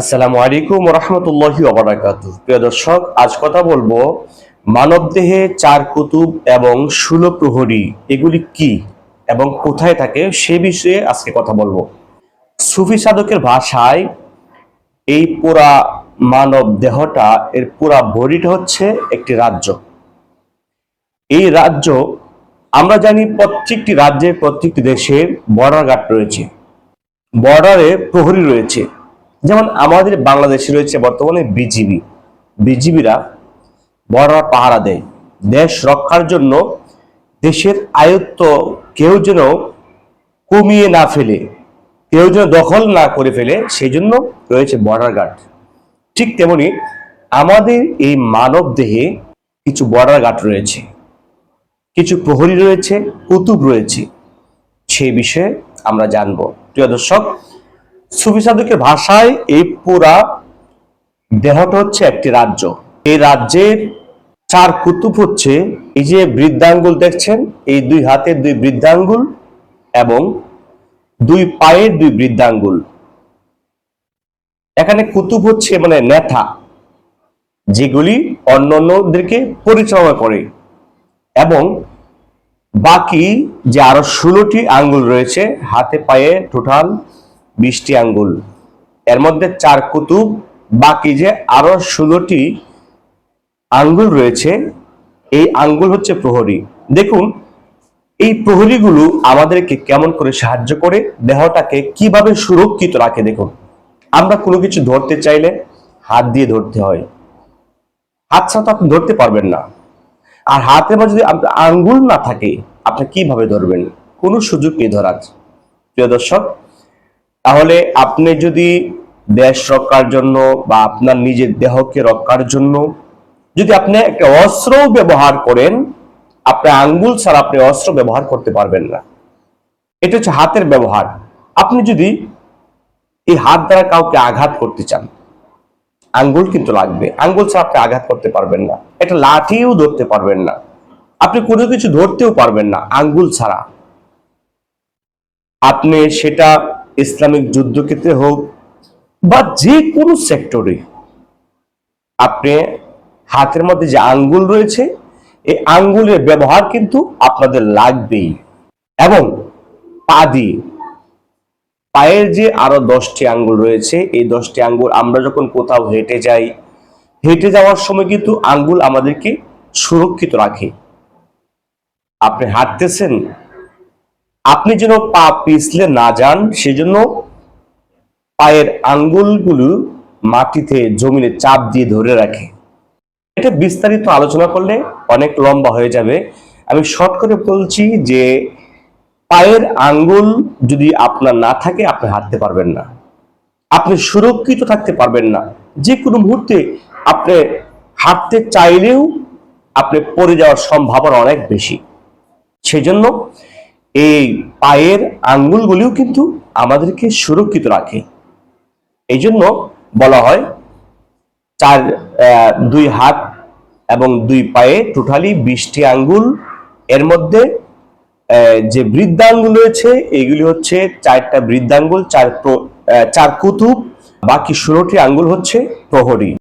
আসসালামু আলাইকুম রহমতুল্লাহি ওবরাকাতু প্রিয় দর্শক, আজ কথা বলব মানবদেহে চার কুতুব এবং ষোলো প্রহরী, এগুলি কি এবং কোথায় থাকে সে বিষয়ে আজকে কথা বলব। সুফি সাধকের ভাষায় এই পুরা মানব দেহটা, এর পুরা বডিটা হচ্ছে একটি রাজ্য। এই রাজ্য, আমরা জানি প্রত্যেকটি রাজ্যের প্রত্যেকটি দেশের বর্ডার গার্ড রয়েছে। বর্ডারে প্রহরী রয়েছে। যেমন আমাদের বাংলাদেশে রয়েছে বর্তমানে বিজিবি। বিজিবিরা বর্ডার পাহারা দেয়। দেশ রক্ষার জন্য দেশের আয়ত্ত কেউ যেন কমিয়ে না ফেলে, কেউ যেন দখল না করে ফেলে সেই জন্য রয়েছে বর্ডার গার্ড। ঠিক তেমনি আমাদের এই মানব দেহে কিছু বর্ডার গার্ড রয়েছে। কিছু প্রহরী রয়েছে, কুতুব রয়েছে। সেই বিষয়ে আমরা জানব। প্রিয় দর্শক সুফি সাধকের ভাষায় এই পুরা দেহটা হচ্ছে একটি রাজ্য। এই রাজ্যের চার কুতুব হচ্ছে এই যে বৃদ্ধাঙ্গুল দেখছেন, এই দুই হাতের দুই বৃদ্ধাঙ্গুল এবং দুই পায়ের দুই বৃদ্ধাঙ্গুল। এখানে কুতুব হচ্ছে মানে নেতা যেগুলি অন্য অন্যদেরকে পরিচালনা করে। এবং বাকি যে আরও ষোলোটি আঙ্গুল রয়েছে, হাতে পায়ে টোটাল বিশটি আঙ্গুল। এর মধ্যে চার কুতুব, বাকি যে আরও ষোলোটি আঙ্গুল রয়েছে, এই আঙ্গুল হচ্ছে প্রহরী। দেখুন, এই প্রহরীগুলো আমাদেরকে কেমন করে সাহায্য করে, দেহটাকে কীভাবে সুরক্ষিত রাখে দেখুন। আমরা কোনো কিছু ধরতে চাইলে হাত দিয়ে ধরতে হয়। হাত ছাড়া তো আপনি ধরতে পারবেন না। আর হাতের মধ্যে যদি আপনার আঙ্গুল না থাকে, আপনি কীভাবে ধরবেন? কোনো সুযোগ নেই ধরার। প্রিয় দর্শক তাহলে আপনি যদি দেশ রক্ষার জন্য বা আপনার নিজের দেহকে রক্ষার জন্য যদি আপনি একটা অস্ত্র ব্যবহার করেন, আপনার আঙ্গুল ছাড়া আপনি অস্ত্র ব্যবহার করতে পারবেন না। এটা হচ্ছে হাতের ব্যবহার। আপনি যদি এই হাত দ্বারা কাউকে আঘাত করতে চান, আঙ্গুল কিন্তু লাগবে। আঙ্গুল ছাড়া আপনি আঘাত করতে পারবেন না। একটা লাঠিও ধরতে পারবেন না। আপনি কোনো কিছু ধরতেও পারবেন না আঙ্গুল ছাড়া। আপনি সেটা ইসলামিক যুদ্ধক্ষেত্রে হোক বা যে কোনো সেক্টরে, আপনি হাতের মধ্যে যে আঙ্গুল রয়েছে, এই আঙ্গুলের ব্যবহার কিন্তু আপনাদের লাগবেই। এবং পা দিয়ে, পায়ের যে আরও দশটি আঙ্গুল রয়েছে, এই দশটি আঙ্গুল আমরা যখন কোথাও হেঁটে যাই, হেঁটে যাওয়ার সময় কিন্তু আঙ্গুল আমাদেরকে সুরক্ষিত রাখে। আপনি হাঁটতেছেন আপনি যেন পা পিছলে না যান, সেজন্য পায়ের আঙ্গুলগুলো মাটিতে, জমিনে চাপ দিয়ে ধরে রাখে। এটা বিস্তারিত আলোচনা করলে অনেক লম্বা হয়ে যাবে। আমি শর্ট করে বলছি যে, পায়ের আঙ্গুল যদি আপনার না থাকে, আপনি হাঁটতে পারবেন না। আপনি সুরক্ষিত থাকতে পারবেন না। যে কোনো মুহূর্তে আপনি হাঁটতে চাইলেও আপনি পড়ে যাওয়ার সম্ভাবনা অনেক বেশি। সেজন্য এই পায়ের আঙ্গুলগুলিও কিন্তু আমাদেরকে সুরক্ষিত রাখে। এই জন্য বলা হয়, চার দুই হাত এবং দুই পায়ে টোটালি বিশটি আঙ্গুল। এর মধ্যে যে বৃদ্ধাঙ্গুল রয়েছে এগুলি হচ্ছে চারটা বৃদ্ধাঙ্গুল, চার চার কুতুব। বাকি ষোলোটি আঙ্গুল হচ্ছে প্রহরী।